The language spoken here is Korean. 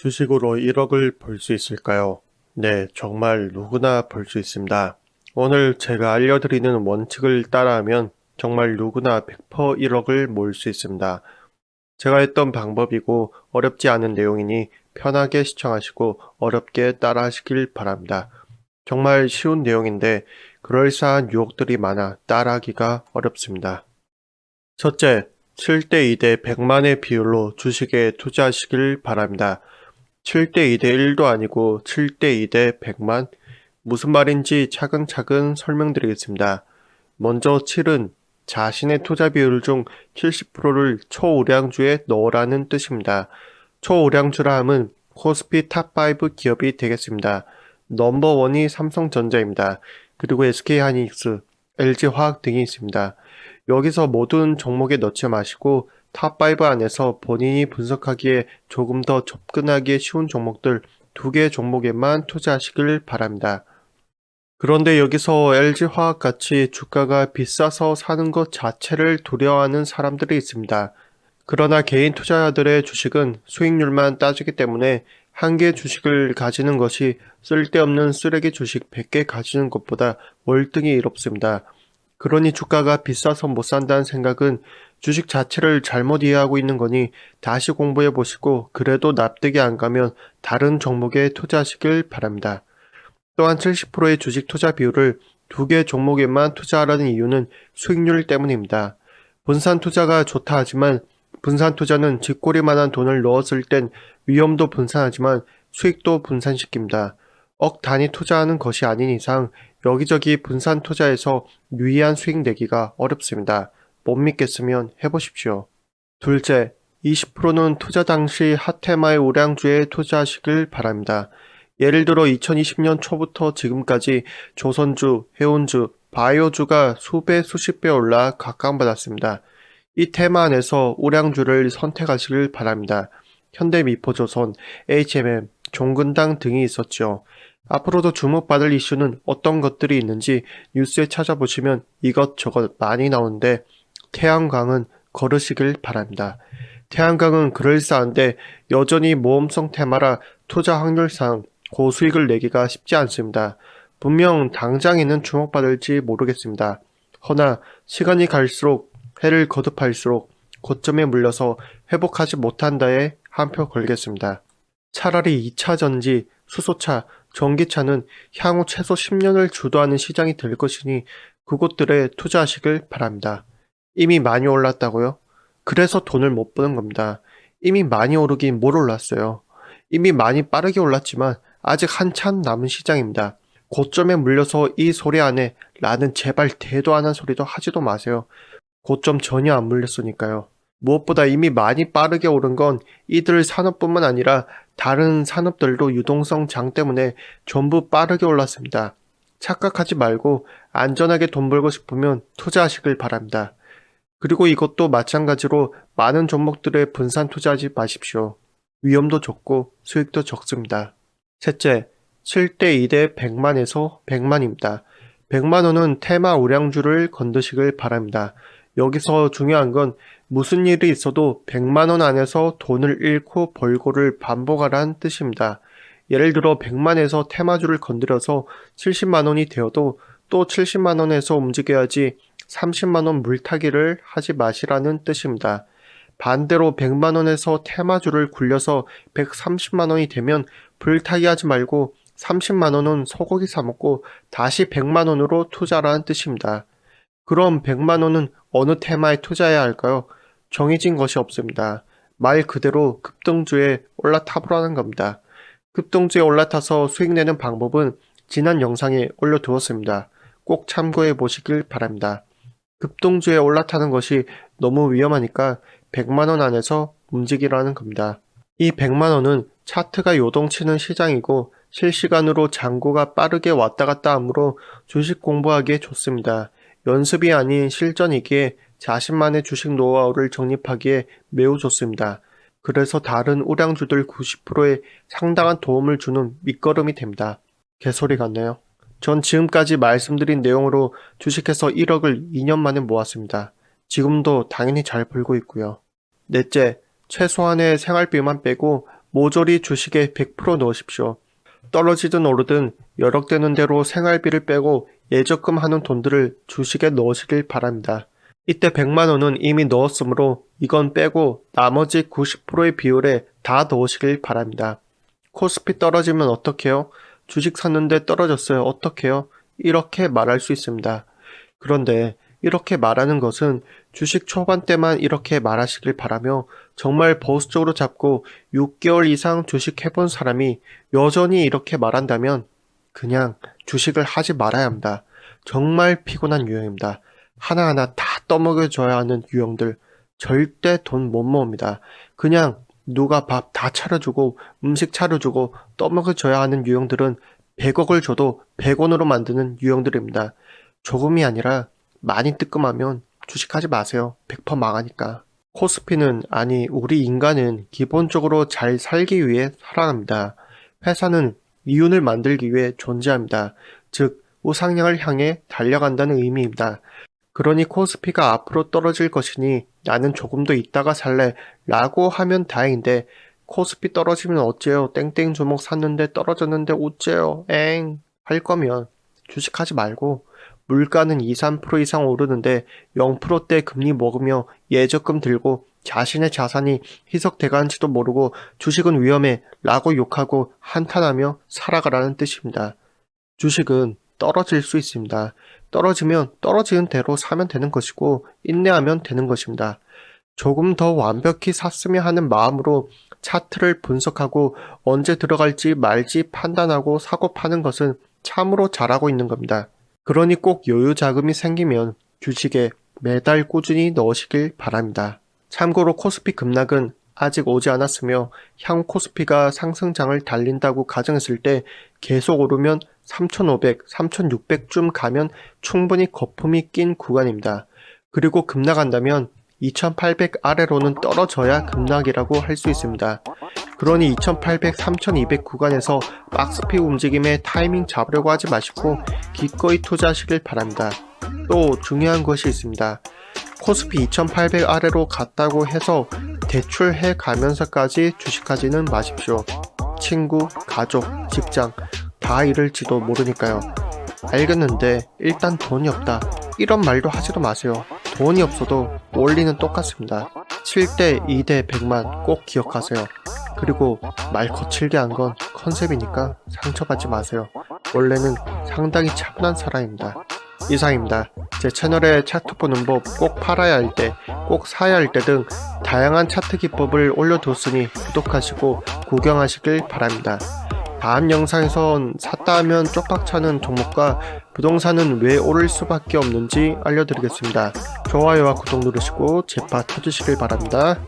주식으로 1억을 벌 수 있을까요? 네, 정말 누구나 벌 수 있습니다. 오늘 제가 알려드리는 원칙을 따라하면 정말 누구나 100% 1억을 모을 수 있습니다. 제가 했던 방법이고 어렵지 않은 내용이니 편하게 시청하시고 어렵게 따라하시길 바랍니다. 정말 쉬운 내용인데 그럴싸한 유혹들이 많아 따라하기가 어렵습니다. 첫째, 7대 2대 100만의 비율로 주식에 투자하시길 바랍니다. 7 대 2 대 1도 아니고 7 대 2 대 100만? 무슨 말인지 차근차근 설명드리겠습니다. 먼저 7은 자신의 투자 비율 중 70%를 초우량주에 넣으라는 뜻입니다. 초우량주라 함은 코스피 탑5 기업이 되겠습니다. 넘버원이 삼성전자입니다. 그리고 SK하이닉스, LG화학 등이 있습니다. 여기서 모든 종목에 넣지 마시고 탑5 안에서 본인이 분석하기에 조금 더 접근하기 쉬운 종목들 두 개 종목에만 투자하시길 바랍니다. 그런데 여기서 LG화학 같이 주가가 비싸서 사는 것 자체를 두려워하는 사람들이 있습니다. 그러나 개인 투자자들의 주식은 수익률만 따지기 때문에 한 개 주식을 가지는 것이 쓸데없는 쓰레기 주식 100개 가지는 것보다 월등히 이롭습니다. 그러니 주가가 비싸서 못 산다는 생각은 주식 자체를 잘못 이해하고 있는 거니 다시 공부해 보시고 그래도 납득이 안 가면 다른 종목에 투자하시길 바랍니다. 또한 70%의 주식 투자 비율을 두 개 종목에만 투자하라는 이유는 수익률 때문입니다. 분산 투자가 좋다 하지만 분산 투자는 쥐꼬리만한 돈을 넣었을 땐 위험도 분산하지만 수익도 분산시킵니다. 억 단위 투자하는 것이 아닌 이상 여기저기 분산 투자에서 유의한 수익 내기가 어렵습니다. 못 믿겠으면 해보십시오. 둘째, 20%는 투자 당시 핫테마의 우량주에 투자하시길 바랍니다. 예를 들어 2020년 초부터 지금까지 조선주, 해운주, 바이오주가 수배 수십 배 올라 각광받았습니다. 이 테마 안에서 우량주를 선택하시길 바랍니다. 현대미포조선, HMM, 종근당 등이 있었죠. 앞으로도 주목받을 이슈는 어떤 것들이 있는지 뉴스에 찾아보시면 이것저것 많이 나오는데 태양광은 걸으시길 바랍니다. 태양광은 그럴싸한데 여전히 모험성 테마라 투자 확률상 고수익을 내기가 쉽지 않습니다. 분명 당장에는 주목받을지 모르겠습니다. 허나 시간이 갈수록 해를 거듭할수록 고점에 물려서 회복하지 못한다에 한 표 걸겠습니다. 차라리 2차 전지, 수소차, 전기차는 향후 최소 10년을 주도하는 시장이 될 것이니 그곳들에 투자하시길 바랍니다. 이미 많이 올랐다고요? 그래서 돈을 못 버는 겁니다. 이미 많이 오르긴 뭘 올랐어요. 이미 많이 빠르게 올랐지만 아직 한참 남은 시장입니다. 고점에 물려서 이 소리 안에 라는 제발 대도 안 한 소리도 하지도 마세요. 고점 전혀 안 물렸으니까요. 무엇보다 이미 많이 빠르게 오른 건 이들 산업뿐만 아니라 다른 산업들도 유동성 장 때문에 전부 빠르게 올랐습니다. 착각하지 말고 안전하게 돈 벌고 싶으면 투자하시길 바랍니다. 그리고 이것도 마찬가지로 많은 종목들에 분산 투자하지 마십시오. 위험도 적고 수익도 적습니다. 셋째, 7대 2대 100만에서 100만입니다. 100만 원은 테마 우량주를 건드시길 바랍니다. 여기서 중요한 건 무슨 일이 있어도 100만 원 안에서 돈을 잃고 벌고를 반복하라는 뜻입니다. 예를 들어 100만에서 테마주를 건드려서 70만 원이 되어도 또 70만 원에서 움직여야지 30만 원 물타기를 하지 마시라는 뜻입니다. 반대로 100만 원에서 테마주를 굴려서 130만 원이 되면 불타기 하지 말고 30만 원은 소고기 사 먹고 다시 100만 원으로 투자라는 뜻입니다. 그럼 100만 원은 어느 테마에 투자해야 할까요? 정해진 것이 없습니다. 말 그대로 급등주에 올라타보라는 겁니다. 급등주에 올라타서 수익 내는 방법은 지난 영상에 올려두었습니다. 꼭 참고해 보시길 바랍니다. 급등주에 올라타는 것이 너무 위험하니까 100만원 안에서 움직이라는 겁니다. 이 100만원은 차트가 요동치는 시장이고 실시간으로 잔고가 빠르게 왔다 갔다 하므로 주식 공부하기에 좋습니다. 연습이 아닌 실전이기에 자신만의 주식 노하우를 정립하기에 매우 좋습니다. 그래서 다른 우량주들 90%에 상당한 도움을 주는 밑거름이 됩니다. 개소리 같네요. 전 지금까지 말씀드린 내용으로 주식해서 1억을 2년 만에 모았습니다. 지금도 당연히 잘 벌고 있고요. 넷째, 최소한의 생활비만 빼고 모조리 주식에 100% 넣으십시오. 떨어지든 오르든 여력되는 대로 생활비를 빼고 예적금 하는 돈들을 주식에 넣으시길 바랍니다. 이때 100만 원은 이미 넣었으므로 이건 빼고 나머지 90%의 비율에 다 넣으시길 바랍니다. 코스피 떨어지면 어떡해요? 주식 샀는데 떨어졌어요. 어떡해요? 이렇게 말할 수 있습니다. 그런데 이렇게 말하는 것은 주식 초반 때만 이렇게 말하시길 바라며 정말 보수적으로 잡고 6개월 이상 주식 해본 사람이 여전히 이렇게 말한다면 그냥 주식을 하지 말아야 합니다. 정말 피곤한 유형입니다. 하나하나 다 떠먹여줘야 하는 유형들 절대 돈 못 모읍니다. 그냥 누가 밥 다 차려주고 음식 차려주고 떠먹여줘야 하는 유형들은 100억을 줘도 100원으로 만드는 유형들입니다. 조금이 아니라 많이 뜨끔하면 주식하지 마세요. 100% 망하니까. 코스피는 아니 우리 인간은 기본적으로 잘 살기 위해 살아갑니다. 회사는 이윤을 만들기 위해 존재합니다. 즉 우상향을 향해 달려간다는 의미입니다. 그러니 코스피가 앞으로 떨어질 것이니 나는 조금 더 있다가 살래 라고 하면 다행인데 코스피 떨어지면 어째요 땡땡 주목 샀는데 떨어졌는데 어째요 엥 할 거면 주식하지 말고 물가는 2, 3% 이상 오르는데 0%대 금리 먹으며 예적금 들고 자신의 자산이 희석돼가는지도 모르고 주식은 위험해 라고 욕하고 한탄하며 살아가라는 뜻입니다. 주식은 떨어질 수 있습니다. 떨어지면 떨어지는 대로 사면 되는 것이고 인내하면 되는 것입니다. 조금 더 완벽히 샀으면 하는 마음으로 차트를 분석하고 언제 들어갈지 말지 판단하고 사고 파는 것은 참으로 잘하고 있는 겁니다. 그러니 꼭 여유 자금이 생기면 주식에 매달 꾸준히 넣으시길 바랍니다. 참고로 코스피 급락은 아직 오지 않았으며 향후 코스피가 상승장을 달린다고 가정했을 때 계속 오르면 3,500, 3,600쯤 가면 충분히 거품이 낀 구간입니다. 그리고 급락한다면 2,800 아래로는 떨어져야 급락이라고 할 수 있습니다. 그러니 2,800, 3,200 구간에서 박스피 움직임에 타이밍 잡으려고 하지 마시고 기꺼이 투자하시길 바랍니다. 또 중요한 것이 있습니다. 코스피 2,800 아래로 갔다고 해서 대출해 가면서까지 주식하지는 마십시오. 친구, 가족, 직장 다 잃을지도 모르니까요. 알겠는데 일단 돈이 없다. 이런 말도 하지도 마세요. 돈이 없어도 원리는 똑같습니다. 7대 2대 100만 꼭 기억하세요. 그리고 말 거칠게 한 건 컨셉이니까 상처받지 마세요. 원래는 상당히 차분한 사람입니다. 이상입니다. 제 채널에 차트 보는 법 꼭 팔아야 할 때, 꼭 사야 할 때 등 다양한 차트 기법을 올려뒀으니 구독하시고 구경하시길 바랍니다. 다음 영상에선 샀다 하면 쪽박차는 종목과 부동산은 왜 오를 수밖에 없는지 알려드리겠습니다. 좋아요와 구독 누르시고 제파 터주시길 바랍니다.